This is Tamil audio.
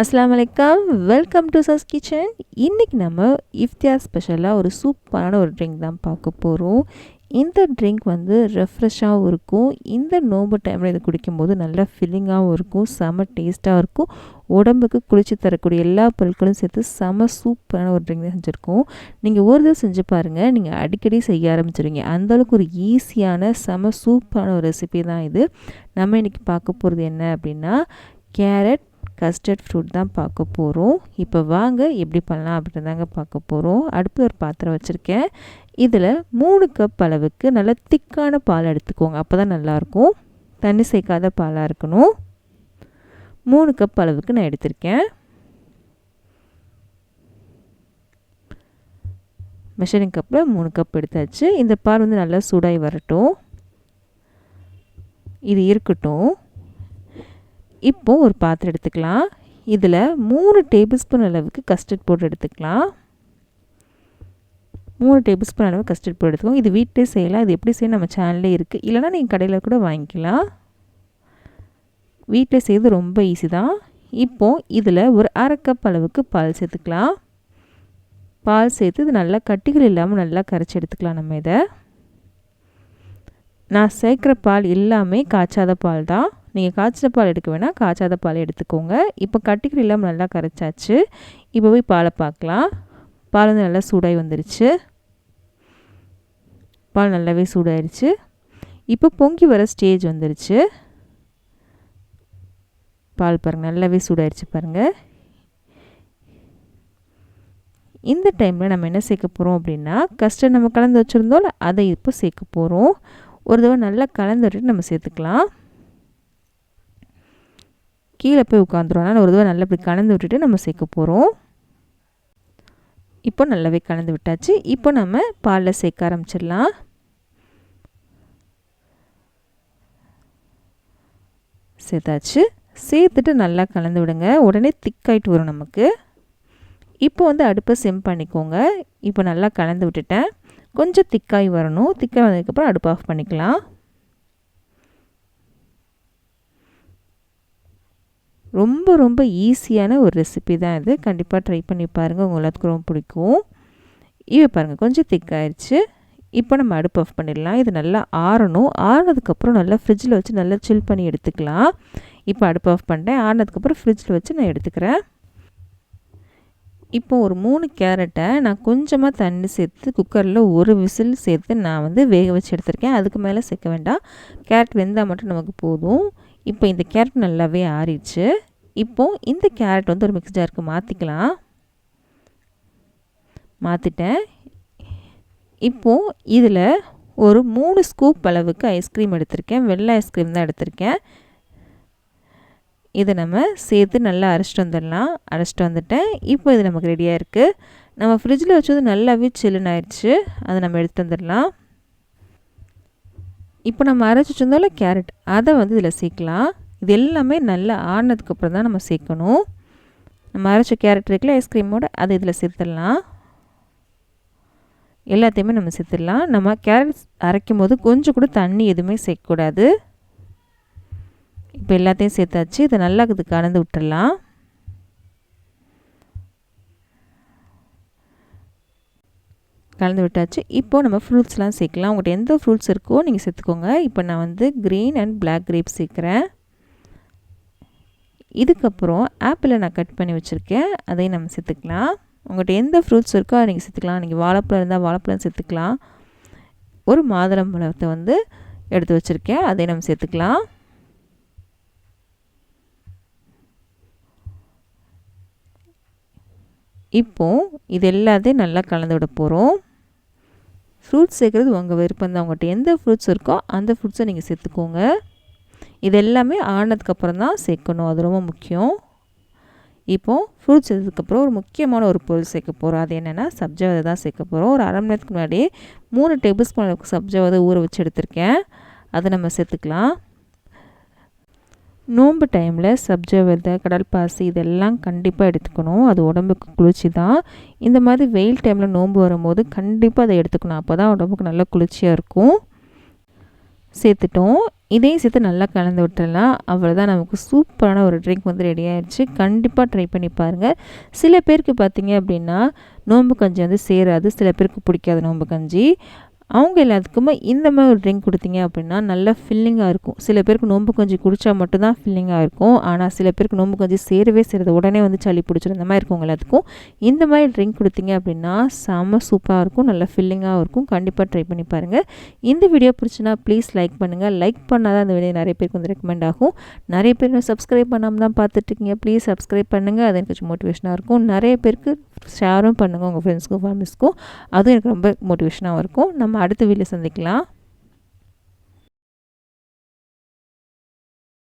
அஸ்லாம் வலைக்கம் வெல்கம் டு சஸ் கிச்சன் இன்றைக்கி நம்ம இஃப்தியார் ஸ்பெஷலாக ஒரு சூப்பரான ஒரு ட்ரிங்க் தான் பார்க்க போகிறோம் இந்த ட்ரிங்க் வந்து ரெஃப்ரெஷ்ஷாகவும் இருக்கும். இந்த நோம்பு டைமில் இது குடிக்கும்போது நல்லா ஃபில்லிங்காகவும் இருக்கும். செம டேஸ்ட்டாக இருக்கும். உடம்புக்கு குளிச்சு தரக்கூடிய எல்லா பொருட்களும் சேர்த்து செம சூப்பரான ஒரு ட்ரிங்க் தான் செஞ்சுருக்கோம். நீங்கள் ஒரு தடவை செஞ்சு பாருங்கள் நீங்கள் அடிக்கடி செய்ய ஆரம்பிச்சிருவீங்க. அந்தளவுக்கு ஒரு ஈஸியான செம சூப்பரான ஒரு ரெசிபி தான் இது. நம்ம இன்றைக்கி பார்க்க போகிறது என்ன அப்படின்னா கேரட் கஸ்டர்ட் ஃப்ரூட் தான் பார்க்க போகிறோம் இப்போ வாங்க எப்படி பண்ணலாம் அப்படின்னு தாங்க பார்க்க போகிறோம் அடுப்பு ஒரு பாத்திரம் வச்சுருக்கேன். இதில் மூணு கப் அளவுக்கு நல்லா திக்கான பால் எடுத்துக்கோங்க. அப்போ தான் நல்லாயிருக்கும். தண்ணி சேர்க்காத பாலாக இருக்கணும். மூணு கப் அளவுக்கு நான் எடுத்திருக்கேன். மெஷரிங் கப்பில் மூணு கப் எடுத்தாச்சு. இந்த பால் வந்து நல்லா சூடாகி வரட்டும். இது இருக்கட்டும். இப்போது ஒரு பாத்திரம் எடுத்துக்கலாம். இதில் மூணு டேபிள் ஸ்பூன் அளவுக்கு கஸ்டர்ட் பவுடர் எடுத்துக்கலாம். மூணு டேபிள் ஸ்பூன் அளவு கஸ்டர்ட் பவுடர் எடுத்துக்கோங்க. இது வீட்டிலே செய்யலாம். இது எப்படி செய்ய நம்ம சேனல்லே இருக்குது இல்லைனா நீங்கள் கடையில் கூட வாங்கிக்கலாம். வீட்டில் செய்வது ரொம்ப ஈஸி தான். இப்போது இதில் ஒரு அரை கப் அளவுக்கு பால் சேர்த்துக்கலாம். பால் சேர்த்து இது நல்லா கட்டிகள் இல்லாமல் நல்லா கரைச்சி எடுத்துக்கலாம் நம்ம இதை. நான் சேர்க்குற பால் எல்லாமே காய்ச்சாத பால் தான். நீங்கள் காய்ச்சத பால் எடுக்க வேணால் காய்ச்சாத பால் எடுத்துக்கோங்க. இப்போ கட்டிக்கிற இல்லாமல் நல்லா கரைச்சாச்சு. இப்போ போய் பாலை பார்க்கலாம். பால் வந்து நல்லா சூடாகி வந்துருச்சு. பால் நல்லாவே சூடாயிருச்சு. இப்போ பொங்கி வர ஸ்டேஜ் வந்துருச்சு. பால் பாருங்கள் நல்லாவே சூடாயிருச்சு பாருங்கள் இந்த டைமில் நம்ம என்ன சேர்க்க போகிறோம் அப்படின்னா கஸ்டர்ட் நம்ம கலந்து வச்சுருந்தோம் அதை இப்போ சேர்க்க போகிறோம் ஒரு தடவை நல்லா கலந்து விட்டுட்டு நம்ம சேர்த்துக்கலாம். கீழே போய் உட்காந்துரும் அதனால் ஒரு தடவை நல்லா இப்படி கலந்து விட்டுட்டு நம்ம சேர்க்க போகிறோம் இப்போ நல்லாவே கலந்து விட்டாச்சு. இப்போ நம்ம பாலில் சேர்க்க ஆரம்பிச்சிடலாம். சேர்த்தாச்சு. சேர்த்துட்டு நல்லா கலந்து விடுங்க. உடனே திக்காயிட்டு வரும் நமக்கு. இப்போ வந்து அடுப்பை சிம் பண்ணிக்கோங்க. இப்போ நல்லா கலந்து விட்டுட்டேன். கொஞ்சம் திக்காகி வரணும். திக்காக வந்ததுக்கப்புறம் அடுப்பு ஆஃப் பண்ணிக்கலாம். ரொம்ப ரொம்ப ஈஸியான ஒரு ரெசிபி தான் இது. கண்டிப்பாக ட்ரை பண்ணி பாருங்கள் உங்கள் எல்லாத்துக்கும் ரொம்ப பிடிக்கும். இவை பாருங்கள் கொஞ்சம் திக்காயிடுச்சு இப்போ நம்ம அடுப்பு ஆஃப் பண்ணிடலாம். இது நல்லா ஆறணும். ஆறினதுக்கப்புறம் நல்லா ஃப்ரிட்ஜில் வச்சு நல்லா சில் பண்ணி எடுத்துக்கலாம். இப்போ அடுப்பு ஆஃப் பண்ணிட்டேன். ஆறினதுக்கப்புறம் ஃப்ரிட்ஜில் வச்சு நான் எடுத்துக்கிறேன். இப்போ ஒரு மூணு கேரட்டை நான் கொஞ்சமாக தண்ணி சேர்த்து குக்கரில் ஒரு விசில் சேர்த்து நான் வந்து வேக வச்சு எடுத்திருக்கேன். அதுக்கு மேலே சேர்க்க வேண்டாம். கேரட் வெந்தால் மட்டும் நமக்கு போதும். இப்போ இந்த கேரட் நல்லாவே ஆறிடுச்சு. இப்போது இந்த கேரட் வந்து ஒரு மிக்ஸ் ஜாருக்கு மாற்றிக்கலாம் மாற்றிட்டேன் இப்போது இதில் ஒரு மூணு ஸ்கூப் அளவுக்கு ஐஸ்கிரீம் எடுத்திருக்கேன். வெள்ளை ஐஸ்கிரீம் தான் எடுத்திருக்கேன். இதை நம்ம சேர்த்து நல்லா அரைச்சிட்டு வந்துடலாம். அரைச்சிட்டு வந்துட்டேன். இப்போ இது நமக்கு ரெடியாக இருக்குது நம்ம ஃப்ரிட்ஜில் வச்சது நல்லாவே சில்லுன்னு ஆயிடுச்சு. அதை நம்ம எடுத்துகிட்டு வந்துடலாம். இப்போ நம்ம அரைச்சி வச்சிருந்தோம்ல கேரட். அதை வந்து இதில் சேர்க்கலாம். இது எல்லாமே நல்லா ஆடினதுக்கப்புறம் தான் நம்ம சேர்க்கணும். நம்ம அரைச்ச கேரட் இருக்குல்ல ஐஸ்கிரீமோட அதை இதில் சேர்த்துடலாம். எல்லாத்தையுமே நம்ம சேர்த்துடலாம். நம்ம கேரட் அரைக்கும் போது கொஞ்சம் கூட தண்ணி எதுவுமே சேர்க்கக்கூடாது. இப்போ எல்லாத்தையும் சேர்த்தாச்சு. இதை நல்லா இது கலந்து விட்டுடலாம். கலந்து விட்டாச்சு. இப்போது நம்ம ஃப்ரூட்ஸ்லாம் சேர்க்கலாம். உங்கள்கிட்ட எந்த ஃப்ரூட்ஸ் இருக்கோ நீங்கள் சேர்த்துக்கோங்க. இப்போ நான் வந்து க்ரீன் அண்ட் பிளாக் கிரேப் சேர்க்குறேன். இதுக்கப்புறம் ஆப்பிளை நான் கட் பண்ணி வச்சுருக்கேன். அதையும் நம்ம சேர்த்துக்கலாம். உங்கள்கிட்ட எந்த ஃப்ரூட்ஸ் இருக்கோ அதை நீங்கள் சேர்த்துக்கலாம். நீங்கள் வாழைப்பழம் இருந்தால் வாழைப்பழம் சேர்த்துக்கலாம். ஒரு மாதுளம்பழத்தை வந்து எடுத்து வச்சுருக்கேன். அதையும் நம்ம சேர்த்துக்கலாம். இப்போது இது எல்லாத்தையும் நல்லா கலந்து விட போகிறோம் ஃப்ரூட்ஸ் சேர்க்குறது உங்கள் விருப்பம் தான். உங்கள்கிட்ட எந்த ஃப்ரூட்ஸ் இருக்கோ அந்த ஃப்ரூட்ஸை நீங்கள் சேர்த்துக்கோங்க. இது எல்லாமே ஆனதுக்கப்புறம் தான் சேர்க்கணும். அது ரொம்ப முக்கியம். இப்போது ஃப்ரூட்ஸ் சேர்த்ததுக்கப்புறம் ஒரு முக்கியமான ஒரு பொருள் சேர்க்க போகிறோம் அது என்னென்னா சப்ஜா விதை தான் சேர்க்க போகிறோம் ஒரு அரை மணி நேரத்துக்கு முன்னாடியே மூணு டேபிள் ஸ்பூன் அளவுக்கு சப்ஜா விதை ஊற வச்சு எடுத்திருக்கேன். அதை நம்ம சேர்த்துக்கலாம். நோன்பு டைமில் சப்ஜா விதை கடல் பாசி இதெல்லாம் கண்டிப்பாக எடுத்துக்கணும். அது உடம்புக்கு குளிர்ச்சி தான் இந்த மாதிரி வெயில் டைமில் நோன்பு வரும்போது கண்டிப்பாக அதை எடுத்துக்கணும். அப்போ தான் உடம்புக்கு நல்லா குளிர்ச்சியாக இருக்கும். சேர்த்துட்டோம். இதையும் சேர்த்து நல்லா கலந்து விட்டுடலாம் அவ்வளோதான் நமக்கு சூப்பரான ஒரு ட்ரிங்க் வந்து ரெடி ஆயிடுச்சு கண்டிப்பாக ட்ரை பண்ணி பாருங்கள் சில பேருக்கு பார்த்தீங்க அப்படின்னா நோம்பு கஞ்சி வந்து சேராது. சில பேருக்கு பிடிக்காது நோம்பு கஞ்சி. அவங்க எல்லாத்துக்குமே இந்த மாதிரி ஒரு ட்ரிங்க் கொடுத்தீங்க அப்படின்னா நல்லா ஃபில்லிங்காக இருக்கும். சில பேருக்கு நோம்பு கொஞ்சம் குடித்தா மட்டும்தான் ஃபில்லிங்காக இருக்கும். ஆனால் சில பேருக்கு நோம்பு கொஞ்சம் சேரவே சேருது. உடனே வந்து சளி பிடிச்சிருந்த மாதிரி இருக்கும் எல்லாத்துக்கும் இந்த மாதிரி ட்ரிங்க் கொடுத்தீங்க அப்படின்னா செம்ம சூப்பராக இருக்கும். நல்லா ஃபில்லிங்காக இருக்கும். கண்டிப்பாக ட்ரை பண்ணி பாருங்கள் இந்த வீடியோ பிடிச்சினா ப்ளீஸ் லைக் பண்ணுங்கள் லைக் பண்ணால் தான் இந்த வீடியோ நிறைய பேருக்கு வந்து ரெக்கமெண்ட் ஆகும். நிறைய பேர் சப்ஸ்கிரைப் பண்ணாமல் தான் பார்த்துட்ருக்கீங்க ப்ளீஸ் சப்ஸ்கிரைப் பண்ணுங்கள் அது எனக்கு கொஞ்சம் மோட்டிவேஷனாக இருக்கும். நிறைய பேருக்கு ஷேரும் பண்ணுங்கள் உங்கள் ஃப்ரெண்ட்ஸ்க்கும் ஃபேமிலிஸ்க்கும் அதுவும் எனக்கு ரொம்ப மோட்டிவேஷனாகவும் இருக்கும். நம்ம அடுத்த வீடியோ சந்திக்கலாம்.